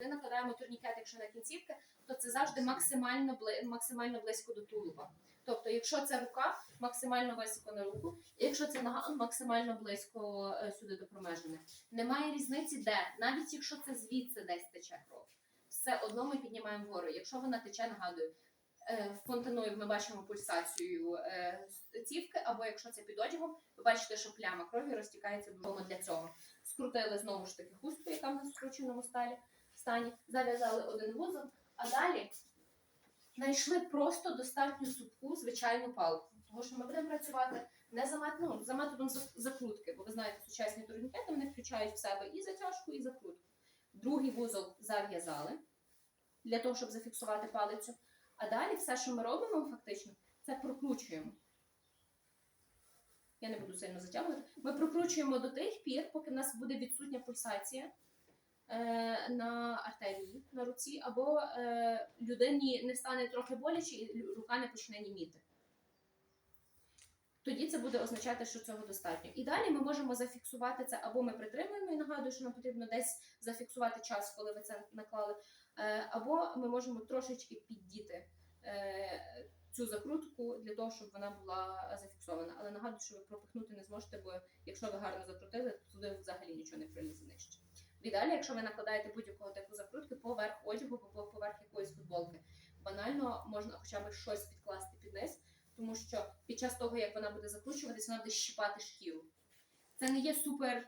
Ми накладаємо турнікет, якщо на кінцівки, то це завжди максимально максимально близько до тулуба. Тобто, якщо це рука, максимально високо на руку, якщо це нога, максимально близько е, сюди до промежини. Немає різниці, де, навіть якщо це звідси десь тече кров. Все одно ми піднімаємо вгору. Якщо вона тече, нагадую, е, фонтанує, ми бачимо пульсацію е, цівки, або якщо це під одягом, ви бачите, що пляма крові розтікається для цього. Скрутили знову ж таки хустку, яка в нас в скрученому сталі стані, зав'язали один вузол, а далі знайшли просто достатньо супку звичайну палку. Тому що ми будемо працювати не за, мет- ну, за методом закрутки, бо ви знаєте, сучасні турнікети вони включають в себе і затяжку, і закрутку. Другий вузол зав'язали для того, щоб зафіксувати палицю. А далі все, що ми робимо, фактично, це прокручуємо. Я не буду сильно затягувати. Ми прокручуємо до тих пір, поки в нас буде відсутня пульсація на артерії на руці, або е, людині не стане трохи боляче і рука не почне німіти. Тоді це буде означати, що цього достатньо. І далі ми можемо зафіксувати це, або ми притримуємо, і нагадую, що нам потрібно десь зафіксувати час, коли ви це наклали, е, або ми можемо трошечки піддіти е, цю закрутку для того, щоб вона була зафіксована. Але нагадую, що ви пропихнути не зможете, бо якщо ви гарно закрутили, то туди взагалі нічого не пролізе нижче. Ідеалі, якщо ви накладаєте будь-якого типу закрутки поверх одягу або поверх якоїсь футболки, банально можна хоча б щось підкласти під низ, тому що під час того, як вона буде закручуватись, вона буде щипати шкіру. Це не є супер